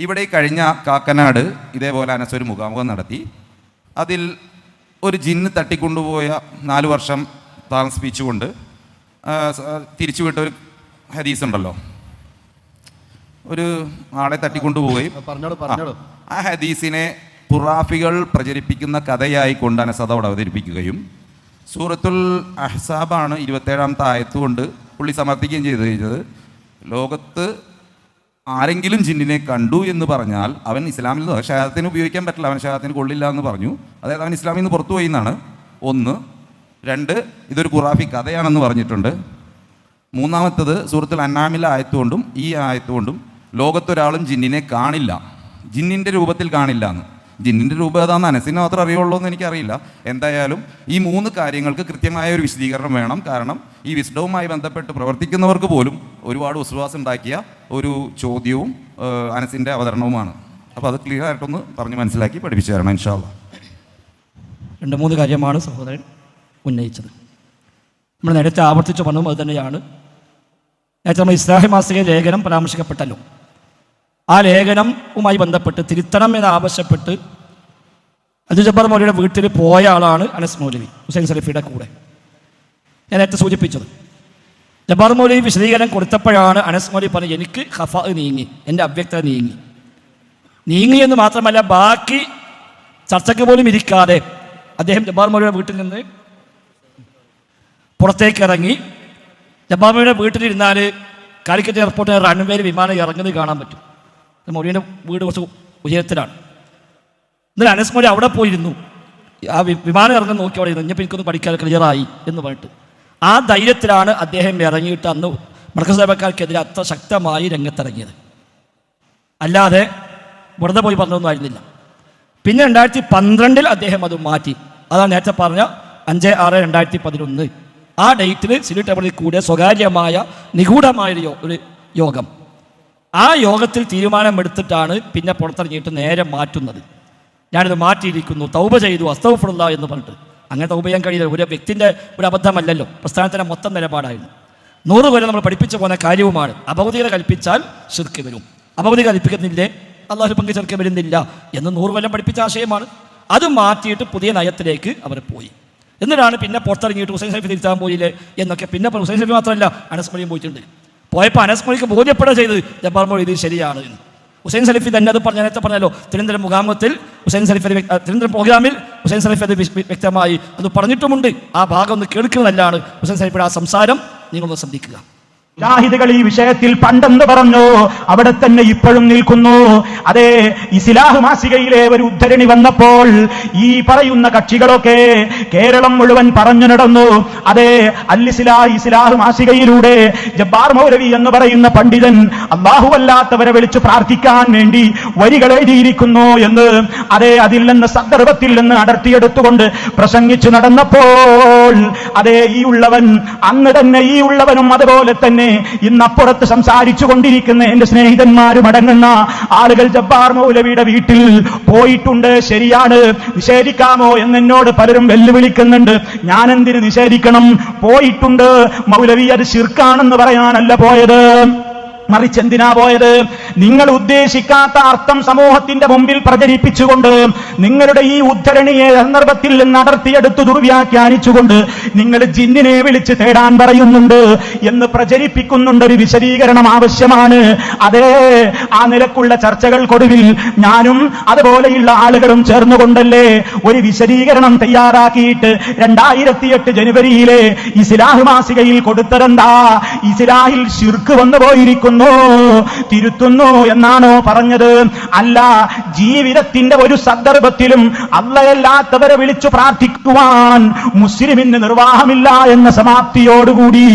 ഇവിടെ കഴിഞ്ഞ കാക്കനാട് ഇതേപോലെ അനസ് ഒരു മുഖാമുഖം നടത്തി. അതിൽ ഒരു ജിന്ന് തട്ടിക്കൊണ്ടുപോയ നാല് വർഷം താമസിപ്പിച്ചുകൊണ്ട് തിരിച്ചുവിട്ട തിരിച്ചു വിട്ട ഒരു ഹദീസ് ഉണ്ടല്ലോ ഒരു ആളെ തട്ടിക്കൊണ്ടുപോവുകയും ആ ഹദീസിനെ പുറാഫികൾ പ്രചരിപ്പിക്കുന്ന കഥയായി കൊണ്ട് അനസത അവിടെ അവതരിപ്പിക്കുകയും സൂറത്തുൽ അഹ്സാബാണ് ഇരുപത്തേഴാമത്തെ ആയത്ത് കൊണ്ട് പുള്ളി സമർത്ഥിക്കുകയും ചെയ്തു കഴിഞ്ഞത് ലോകത്ത് ആരെങ്കിലും ജിന്നിനെ കണ്ടു എന്ന് പറഞ്ഞാൽ അവൻ ഇസ്ലാമിൽ നിന്ന് ഷഹാദത്തിന് ഉപയോഗിക്കാൻ പറ്റില്ല. അവൻ ഷഹാദത്തിന് കൊള്ളില്ല എന്ന് പറഞ്ഞു. അതായത് അവൻ ഇസ്ലാമിൽ നിന്ന് പുറത്തു പോയി എന്നാണ്. ഒന്ന്. രണ്ട്. ഇതൊരു ഖുറാഫി കഥയാണെന്ന് പറഞ്ഞിട്ടുണ്ട്. മൂന്നാമത്തത് സുഹൃത്തിൽ അന്നാമിലെ ആയത്തുകൊണ്ടും ഈ ആയത്തുകൊണ്ടും ലോകത്തൊരാളും ജിന്നിനെ കാണില്ല. ജിന്നിന്റെ രൂപത്തിൽ കാണില്ല എന്ന്. ജിന്നിന്റെ രൂപം ഏതാണെന്ന് അനസിന് മാത്രം അറിയുള്ളൂ എന്ന് എനിക്കറിയില്ല. എന്തായാലും ഈ മൂന്ന് കാര്യങ്ങൾക്ക് കൃത്യമായ ഒരു വിശദീകരണം വേണം. കാരണം ഈ വിസ്ഡവുമായി ബന്ധപ്പെട്ട് പ്രവർത്തിക്കുന്നവർക്ക് പോലും ഒരുപാട് വിശ്വാസം ഉണ്ടാക്കിയ ഒരു ചോദ്യവും അനസിന്റെ അവതരണവുമാണ്. അപ്പോൾ അത് ക്ലിയർ ആയിട്ടൊന്ന് പറഞ്ഞ് മനസ്സിലാക്കി പഠിപ്പിച്ചു തരണം ഇൻഷാല്ല രണ്ട് മൂന്ന് കാര്യമാണ് സഹോദരൻ ഉന്നയിച്ചത്. നമ്മൾ നേരത്തെ ആവർത്തിച്ച് പറഞ്ഞതും അത് തന്നെയാണ്. നേരത്തെ നമ്മൾ ഇസ്ലാഹി മാസിക ലേഖനം പരാമർശിക്കപ്പെട്ടല്ലോ. ആ ലേഖനവുമായി ബന്ധപ്പെട്ട് തിരുത്തണം എന്ന് ആവശ്യപ്പെട്ട് അജു ജബ്ബാർ മൗലിയുടെ വീട്ടിൽ പോയ ആളാണ് അനസ് മൗലവി ഹുസൈൻ സലഫിയുടെ കൂടെ. ഞാൻ നേരത്തെ സൂചിപ്പിച്ചത്. ജബ്ബാർ മൗലവി വിശദീകരണം കൊടുത്തപ്പോഴാണ് അനസ് മൗലി പറഞ്ഞത് എനിക്ക് ഹഫ നീങ്ങി എന്റെ അവ്യക്തത നീങ്ങി. നീങ്ങി എന്ന് മാത്രമല്ല ബാക്കി ചർച്ചയ്ക്ക് പോലും ഇരിക്കാതെ അദ്ദേഹം ജബ്ബാർ മൗലിയുടെ വീട്ടിൽ നിന്ന് പുറത്തേക്ക് ഇറങ്ങി. ജബ്ബാർ മൗലിയുടെ വീട്ടിലിരുന്നാൽ കാലിക്കറ്റ് എയർപോർട്ടിൽ റൺവേയിൽ വിമാനം ഇറങ്ങുന്നത് കാണാൻ പറ്റും. മൗലിയുടെ വീട് കുറച്ച് ഉയരത്തിലാണ്. അനസ് മൗലി അവിടെ പോയിരുന്നു. ആ വിമാനം ഇറങ്ങി നോക്കി അവിടെ ഇരുന്നു. ഇനിയിപ്പോൾ എനിക്കൊന്ന് പഠിക്കാൻ ക്ലിയറായി എന്ന് പറഞ്ഞിട്ട്. ആ ധൈര്യത്തിലാണ് അദ്ദേഹം ഇറങ്ങിയിട്ട് അന്ന് മർക്കസ് സാഹിബക്കാർക്കെതിരെ അത്ര ശക്തമായി രംഗത്തിറങ്ങിയത്. അല്ലാതെ വെറുതെ പോയി പറഞ്ഞൊന്നും ആയിരുന്നില്ല. പിന്നെ രണ്ടായിരത്തി പന്ത്രണ്ടിൽ അദ്ദേഹം അത് മാറ്റി. അതാണ് നേരത്തെ പറഞ്ഞ അഞ്ച് ആറ് രണ്ടായിരത്തി പതിനൊന്ന് ആ ഡേറ്റിൽ സിലി കൂടിയ സ്വകാര്യമായ നിഗൂഢമായൊരു ഒരു യോഗം. ആ യോഗത്തിൽ തീരുമാനമെടുത്തിട്ടാണ് പിന്നെ പുറത്തിറങ്ങിയിട്ട് നേരെ മാറ്റുന്നത്. ഞാനിത് മാറ്റിയിരിക്കുന്നു. തൗബ ചെയ്തു. അസ്തവഫുള്ള എന്ന് പറഞ്ഞിട്ട്. അങ്ങനെ തൗബ ചെയ്യാൻ കഴിയില്ല. ഒരു വ്യക്തിന്റെ ഒരു അബദ്ധമല്ലല്ലോ. പ്രസ്ഥാനത്തിന്റെ മൊത്തം നിലപാടായിരുന്നു. നൂറ് കൊല്ലം നമ്മൾ പഠിപ്പിച്ചു പോകുന്ന കാര്യവുമാണ്. അപകുതികൾ കൽപ്പിച്ചാൽ ശിർക്ക് വരും. അപകുതി കൽപ്പിക്കുന്നില്ലേ? അള്ളാഹു പങ്കു ചേർക്ക വരുന്നില്ല എന്ന് നൂറ് കൊല്ലം പഠിപ്പിച്ച ആശയമാണ്. അത് മാറ്റിയിട്ട് പുതിയ നയത്തിലേക്ക് അവർ പോയി. എന്നിട്ടാണ് പിന്നെ പുറത്തിറങ്ങിയിട്ട് ഹുസൈൻ സൈഫ് തിരുത്താൻ പോയില്ലേ എന്നൊക്കെ പിന്നെ ഹുസൈൻ സൈഫ് മാത്രമല്ല അനസ്മരിയും പോയിട്ടുണ്ട്. പോയപ്പോൾ അനസ്മണിക്ക് ബോധ്യപ്പെടുക ചെയ്തത് ജബ്ബാർ മൊഴി ഇത് ശരിയാണ് ഹുസൈൻ സലഫി തന്നെ അത് പറഞ്ഞ നേരത്തെ പറഞ്ഞല്ലോ തിരുവനന്തപുരം മുഖാമത്തിൽ ഹുസൈൻ സലഫി അത് തിരുവനന്തപുരം പ്രോഗ്രാമിൽ ഹുസൈൻ സലഫി അത് വ്യക്തമായി അത് പറഞ്ഞിട്ടുമുണ്ട്. ആ ഭാഗം ഒന്ന് കേൾക്കുന്നതല്ലാണ് ഹുസൈൻ സലഫിയുടെ ആ സംസാരം. നിങ്ങളൊന്ന് ശ്രദ്ധിക്കുക. ജാഹിദുകൾ ഈ വിഷയത്തിൽ പണ്ടെന്ന് പറഞ്ഞു. അവിടെ തന്നെ ഇപ്പോഴും നിൽക്കുന്നു. അതെ ഇസ്ലാഹ് മാസികയിലെ ഒരു ഉദ്ധരണി വന്നപ്പോൾ ഈ പറയുന്ന കക്ഷികളൊക്കെ കേരളം മുഴുവൻ പറഞ്ഞു നടന്നു. അതെ അല്ലിസ്ലാ ഇസ്ലാഹ് മാസികയിലൂടെ ജബ്ബാർ മൗരവി എന്ന് പറയുന്ന പണ്ഡിതൻ അല്ലാത്തവരെ വിളിച്ചു പ്രാർത്ഥിക്കാൻ വേണ്ടി വരികൾ എഴുതിയിരിക്കുന്നു എന്ന്. അതെ അതിൽ നിന്ന് സന്ദർഭത്തിൽ നിന്ന് അടർത്തിയെടുത്തുകൊണ്ട് പ്രസംഗിച്ചു നടന്നപ്പോൾ അതെ ഈ ഉള്ളവൻ അന്ന് തന്നെ ഈ ഉള്ളവനും അതുപോലെ തന്നെ ഇന്നപ്പുറത്ത് സംസാരിച്ചു കൊണ്ടിരിക്കുന്ന എന്റെ സ്നേഹിതന്മാരും അടങ്ങുന്ന ആളുകൾ ജബ്ബാർ മൗലവിയുടെ വീട്ടിൽ പോയിട്ടുണ്ട്. ശരിയാണ്. നിഷേധിക്കാമോ എന്ന് എന്നോട് പലരും വെല്ലുവിളിക്കുന്നുണ്ട്. ഞാൻ എന്തിന് നിഷേധിക്കണം? പോയിട്ടുണ്ട്. മൗലവി അത് ശിർക്കാണെന്ന് പറയാനല്ല പോയത്. മറിച്ച് എന്തിനാ പോയത്? നിങ്ങൾ ഉദ്ദേശിക്കാത്ത അർത്ഥം സമൂഹത്തിന്റെ മുമ്പിൽ പ്രചരിപ്പിച്ചുകൊണ്ട് നിങ്ങളുടെ ഈ ഉദ്ധരണിയെ സന്ദർഭത്തിൽ നടത്തിയെടുത്ത് ദുർവ്യാഖ്യാനിച്ചുകൊണ്ട് നിങ്ങൾ ജിന്നിനെ വിളിച്ച് തേടാൻ പറയുന്നുണ്ട് എന്ന് പ്രചരിപ്പിക്കുന്നുണ്ട് ഒരു വിശദീകരണം ആവശ്യമാണ്. അതേ ആ നിലക്കുള്ള ചർച്ചകൾക്കൊടുവിൽ ഞാനും അതുപോലെയുള്ള ആളുകളും ചേർന്നുകൊണ്ടല്ലേ ഒരു വിശദീകരണം തയ്യാറാക്കിയിട്ട് രണ്ടായിരത്തി എട്ട് ജനുവരിയിലെ ഇസ്ലാഹ് മാസികയിൽ കൊടുത്തതെന്താ? ഇസ്ലാഹിൽ ശിർക്ക് വന്നു പോയിരിക്കുന്നു തിരുത്തുന്നു തിരുത്തുന്നു എന്നാണോ പറഞ്ഞത്. അല്ല ജീവിതത്തിന്റെ ഒരു സന്ദർഭത്തിലും അല്ലയല്ലാത്തവരെ വിളിച്ചു പ്രാർത്ഥിക്കുവാൻ മുസ്ലിമിന് നിർവാഹമില്ല എന്ന സമാപ്തിയോടുകൂടി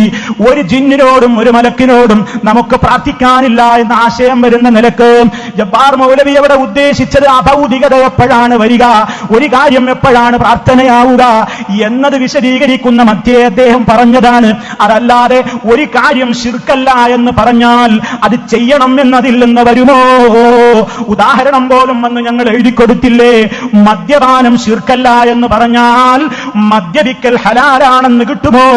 ഒരു ജിന്നിനോടും ഒരു മലക്കിനോടും നമുക്ക് പ്രാർത്ഥിക്കാനില്ല എന്ന ആശയം വരുന്ന നിലയ്ക്ക് ജബ്ബാർ മൗലവി അവിടെ ഉദ്ദേശിച്ചത് അഭൗതികത എപ്പോഴാണ് വരിക ഒരു കാര്യം എപ്പോഴാണ് പ്രാർത്ഥനയാവുക എന്നത് വിശദീകരിക്കുന്ന മധ്യേ അദ്ദേഹം പറഞ്ഞതാണ്. അതല്ലാതെ ഒരു കാര്യം ശിർക്കല്ല എന്ന് പറഞ്ഞാൽ അത് ചെയ്യണം എന്നതിൽ നിന്ന് വരുമോ? ഉദാഹരണം പോലും വന്ന് ഞങ്ങൾ എഴുതി കൊടുത്തില്ലേ മദ്യപാനം ശിർക്കല്ല എന്ന് പറഞ്ഞാൽ മദ്യപിക്കൽ ഹലാലാണെന്ന് കിട്ടുമോ?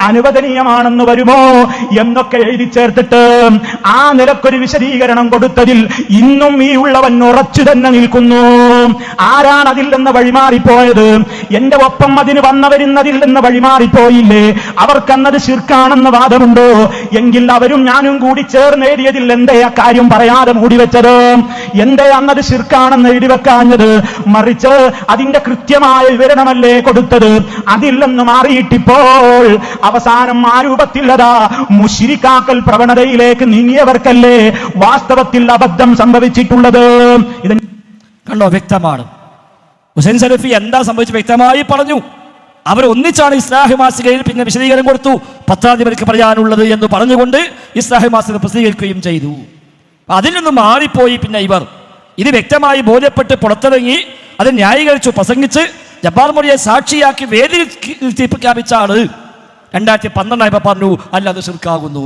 അനുവദനീയമാണെന്ന് വരുമോ? എന്നൊക്കെ എഴുതി ചേർത്തിട്ട് ആ നിലക്കൊരു വിശദീകരണം കൊടുത്തതിൽ ഇന്നും ഈ ഉള്ളവൻ ഉറച്ചു തന്നെ നിൽക്കുന്നു. ആരാണ് അതിൽ നിന്ന് വഴിമാറിപ്പോയത്? എന്റെ ഒപ്പം അതിന് വന്നവരുന്നതിൽ നിന്ന് വഴിമാറിപ്പോയില്ലേ? അവർക്കന്നത് ശിർക്കാണെന്ന് വാദമുണ്ടോ? എങ്കിൽ അവരും ഞാനും കൂടി ചേർന്ന് എഴുതിയതിൽ എന്തേ ആ കാര്യം പറയാതെ മൂടിവെച്ചത് എന്തേ അന്നത് ശിർക്കാണെന്ന് എഴുതി വെക്കാഞ്ഞത്? മറിച്ച് അതിന്റെ കൃത്യമായ വിവരണമല്ലേ കൊടുത്തത്? അതിൽ നിന്ന് മാറിയിട്ടിപ്പോൾ അവസാനം ആ രൂപത്തിലതാ മുഷിരിക്കാക്കൽ പ്രവണതയിലേക്ക് നീങ്ങിയവർക്കല്ലേ വാസ്തവത്തിൽ അബദ്ധം സംഭവിച്ചിട്ടുള്ളത്? ഇത് കണ്ടോ വ്യക്തമാണ്. ഹുസൈൻ സലഫി എന്താ സംഭവിച്ചു വ്യക്തമായി പറഞ്ഞു. അവർ ഒന്നിച്ചാണ് ഇസ്ലാഹി മാസികയിൽ പിന്നെ വിശദീകരണം കൊടുത്തു. പത്രാധിപർക്ക് പറയാനുള്ളത് എന്ന് പറഞ്ഞുകൊണ്ട് ഇസ്ലാഹി മാസിക പ്രസിദ്ധീകരിക്കുകയും ചെയ്തു. അതിൽ നിന്ന് മാറിപ്പോയി പിന്നെ ഇവർ. ഇത് വ്യക്തമായി ബോധ്യപ്പെട്ട് പുറത്തിറങ്ങി അത് ന്യായീകരിച്ചു പ്രസംഗിച്ച് ജബ്ബാർ മൊഴിയെ സാക്ഷിയാക്കി വേദി പ്രഖ്യാപിച്ച ആൾ രണ്ടായിരത്തി പന്ത്രണ്ടായപ്പോൾ പറഞ്ഞു അല്ല അത് ശിർക്കാകുന്നു.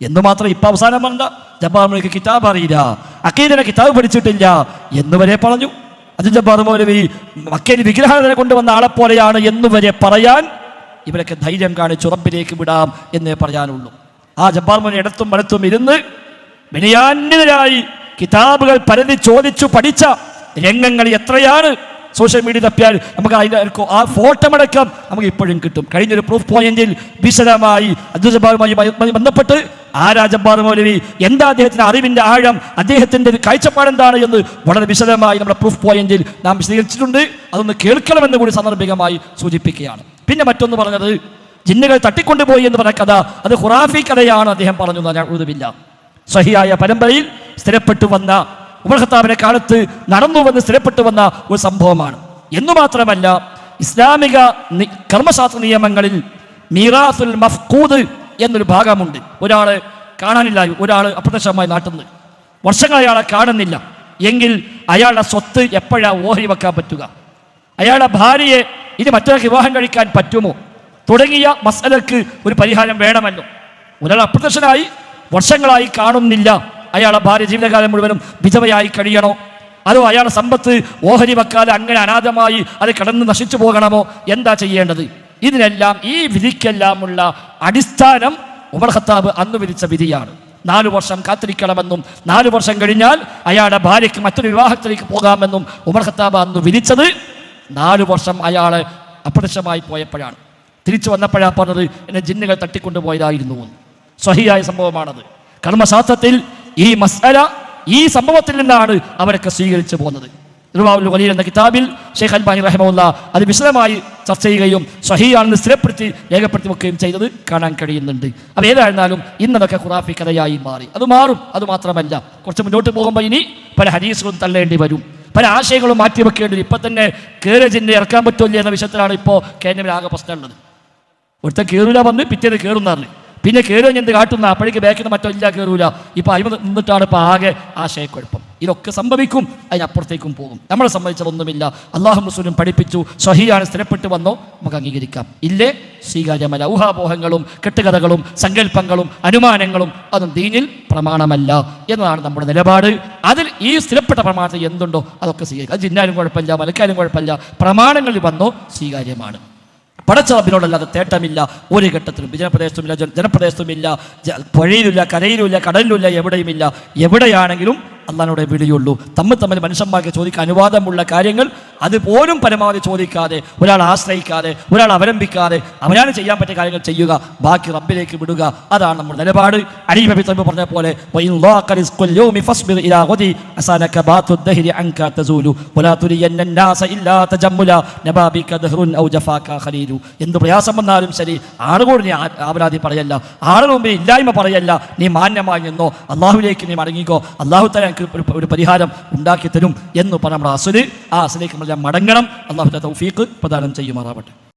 എന്ന് മാത്രം ഇപ്പൊ അവസാനം പറഞ്ഞ ജബ്ബാർ മൊഴിക്ക് കിതാബ് അറിയില്ല അക്കീദിനെ കിതാബ് പഠിച്ചിട്ടില്ല എന്ന് വരെ പറഞ്ഞു. അത് ജബ്ബാർ മൗലവി മക്കേരി വിഗ്രഹത്തിനെ കൊണ്ടുവന്ന ആളെപ്പോലെയാണ് എന്ന് വരെ പറയാൻ ഇവരൊക്കെ ധൈര്യം കാണിച്ച് ഉറപ്പിലേക്ക് വിടാം എന്നേ പറയാനുള്ളൂ. ആ ജബ്ബാർ മൗലി ഇടത്തും വലത്തും ഇരുന്ന് വിനയാന്യതരായി കിതാബുകൾ പരതി ചോദിച്ചു പഠിച്ച രംഗങ്ങൾ എത്രയാണ്? സോഷ്യൽ മീഡിയ തപ്പിയാൽ നമുക്ക് അതിന്റെ ആ ഫോട്ടോ അടക്കം നമുക്ക് ഇപ്പോഴും കിട്ടും. കഴിഞ്ഞൊരു പ്രൂഫ് പോയിന്റിൽ വിശദമായി അബ്ദുജബ്ബാറുമായി ബന്ധപ്പെട്ട് ആ ജബ്ബാർ മൗലവി? എന്താ അദ്ദേഹത്തിന്റെ അറിവിന്റെ ആഴം? അദ്ദേഹത്തിന്റെ കാഴ്ചപ്പാടെന്താണ് എന്ന് വളരെ വിശദമായി നമ്മുടെ പ്രൂഫ് പോയിന്റിൽ നാം വിശദീകരിച്ചിട്ടുണ്ട്. അതൊന്ന് കേൾക്കണമെന്ന് കൂടി സന്ദർഭികമായി സൂചിപ്പിക്കുകയാണ്. പിന്നെ മറ്റൊന്ന് പറഞ്ഞത് ജിന്നുകൾ തട്ടിക്കൊണ്ടുപോയി എന്ന് പറഞ്ഞ കഥ അത് ഖുറാഫി കഥയാണ് അദ്ദേഹം പറഞ്ഞു ഞാൻ ഉഴുതുമില്ല സഹിയായ പരമ്പരയിൽ സ്ഥിരപ്പെട്ടു വന്ന ഉമർഖത്താബിന്റെ കാലത്ത് നടന്നു വന്ന് സ്ഥിരപ്പെട്ടു വന്ന ഒരു സംഭവമാണ്. എന്നു മാത്രമല്ല ഇസ്ലാമിക കർമ്മശാസ്ത്ര നിയമങ്ങളിൽ മീറാസുൽ മഫ്കൂദ് എന്നൊരു ഭാഗമുണ്ട്. ഒരാൾ കാണാനില്ല ഒരാൾ അപ്രത്യക്ഷമായി നാട്ടുന്നത്. വർഷങ്ങൾ അയാളെ കാണുന്നില്ല. എങ്കിൽ അയാളുടെ സ്വത്ത് എപ്പോഴാണ് ഓഹരി വെക്കാൻ പറ്റുക? അയാളുടെ ഭാര്യയെ ഇത് മറ്റൊരാൾക്ക് വിവാഹം കഴിക്കാൻ പറ്റുമോ? തുടങ്ങിയ മസലക്ക് ഒരു പരിഹാരം വേണമല്ലോ. ഒരാൾ അപ്രത്യക്ഷനായി വർഷങ്ങളായി കാണുന്നില്ല. അയാളെ ഭാര്യ ജീവിതകാലം മുഴുവനും വിധവയായി കഴിയണോ? അതോ അയാളുടെ സമ്പത്ത് ഓഹരി വെക്കാതെ അങ്ങനെ അനാഥമായി അത് കടന്ന് നശിച്ചു പോകണമോ? എന്താ ചെയ്യേണ്ടത്? ഇതിനെല്ലാം ഈ വിധിക്കെല്ലാമുള്ള അടിസ്ഥാനം ഉമർ ഖത്താബ് അന്ന് വിധിച്ച വിധിയാണ്. നാലു വർഷം കാത്തിരിക്കണമെന്നും നാലു വർഷം കഴിഞ്ഞാൽ അയാളുടെ ഭാര്യയ്ക്ക് മറ്റൊരു വിവാഹത്തിലേക്ക് പോകാമെന്നും ഉമർ ഖത്താബ് അന്ന് വിധിച്ചത് നാലു വർഷം അയാൾ അപ്രത്യക്ഷമായി പോയപ്പോഴാണ്. തിരിച്ചു വന്നപ്പോഴാണ് പറഞ്ഞത് എന്നെ ജിന്നുകൾ തട്ടിക്കൊണ്ടുപോയതായിരുന്നു. സ്വഹിയായ സംഭവമാണത്. കർമ്മശാസ്ത്രത്തിൽ ഈ മസ്അല ഈ സംഭവത്തിൽ നിന്നാണ് അവരൊക്കെ സ്വീകരിച്ചു പോകുന്നത്. നിർവാവുൽ വലിയ എന്ന കിതാബിൽ ഷെയ്ഖ് അൽബാനി റഹമുല്ല അത് വിശദമായി ചർച്ച ചെയ്യുകയും സഹിയാണെന്ന് സ്ഥിരപ്പെടുത്തി രേഖപ്പെടുത്തി വെക്കുകയും ചെയ്തത് കാണാൻ കഴിയുന്നുണ്ട്. അപ്പോൾ ഏതായിരുന്നാലും ഇന്നതൊക്കെ ഖുറാഫി കഥയായി മാറി. അത് മാറും അത് മാത്രമല്ല. കുറച്ച് മുന്നോട്ട് പോകുമ്പോൾ ഇനി പല ഹരീസുകളും തള്ളേണ്ടി വരും. പല ആശയങ്ങളും മാറ്റി വെക്കേണ്ടത് വരും ഇപ്പം തന്നെ കേരജിനെ ഇറക്കാൻ പറ്റില്ല എന്ന വിഷയത്തിലാണ് ഇപ്പോൾ കേരളം ആകെ പ്രശ്നമുള്ളത് ഒരുത്തൻ കയറൂല വന്ന് പിറ്റേന്ന് കയറുന്ന പിന്നെ കയറുക എന്ത് കാട്ടുന്ന അപ്പോഴേക്ക് ബാക്കിൽ നിന്ന് മറ്റോ ഇല്ല കയറൂല ഇപ്പൊ അഴിമതി നിന്നിട്ടാണ് ഇപ്പോൾ ആകെ ആശയക്കുഴപ്പം. ഇതൊക്കെ സംഭവിക്കും അതിനപ്പുറത്തേക്കും പോകും. നമ്മളെ സംബന്ധിച്ചതൊന്നുമില്ല. അള്ളാഹു റസൂലും പഠിപ്പിച്ചു സഹിയാണ് സ്ഥിരപ്പെട്ട് വന്നോ നമുക്ക് അംഗീകരിക്കാം. ഇല്ലേ? സ്വീകാര്യമല്ല. ഊഹാപോഹങ്ങളും കെട്ടുകഥകളും സങ്കല്പങ്ങളും അനുമാനങ്ങളും അതും ദീനിൽ പ്രമാണമല്ല എന്നതാണ് നമ്മുടെ നിലപാട്. അതിൽ ഈ സ്ഥിരപ്പെട്ട പ്രമാണത്തിൽ എന്തുണ്ടോ അതൊക്കെ സ്വീകരിക്കാം. അത് ജിന്നാലും കുഴപ്പമില്ല മലക്കാലും കുഴപ്പമില്ല. പ്രമാണങ്ങളിൽ വന്നോ സ്വീകാര്യമാണ്. പടച്ചറബിനോടല്ലാതെ തേട്ടമില്ല. ഒരു ഘട്ടത്തിലും വിജനപ്രദേശത്തുമില്ല ജന- ജനപ്രദേശത്തുമില്ല പുഴയിലില്ല കരയിലുമില്ല കടലിലുമില്ല എവിടെയുമില്ല. എവിടെയാണെങ്കിലും അള്ളഹാനോടെ വിളിയുള്ളൂ. തമ്മിൽ തമ്മിൽ മനുഷ്യന്മാർക്ക് ചോദിക്കാൻ അനുവാദമുള്ള കാര്യങ്ങൾ അതുപോലും പരമാവധി ചോദിക്കാതെ ഒരാൾ ആശ്രയിക്കാതെ ഒരാൾ അവലംബിക്കാതെ അവനാണ് ചെയ്യാൻ പറ്റിയ കാര്യങ്ങൾ ചെയ്യുക ബാക്കി റബ്ബിലേക്ക് വിടുക അതാണ് നമ്മുടെ നിലപാട്. അലി നബി തമ്പ് പറഞ്ഞ പോലെ എന്ത് പ്രയാസം വന്നാലും ശരി ആളുകളോട് നീ ആവരാതി പറയല്ല ആളുകൾ മുമ്പിൽ ഇല്ലായ്മ പറയല്ല നീ മാന്യമായി നിന്നോ അള്ളാഹുലേക്ക് നീ മടങ്ങിക്കോ അള്ളാഹു തല ഒരു പരിഹാരം ഉണ്ടാക്കി തരും എന്ന് പറഞ്ഞ നമ്മുടെ അസുൽ ആ അസുലേക്ക് നമ്മൾ മടങ്ങണം. അള്ളാഹു തൗഫീഖ് പ്രദാനം ചെയ്യുമാറാവട്ടെ.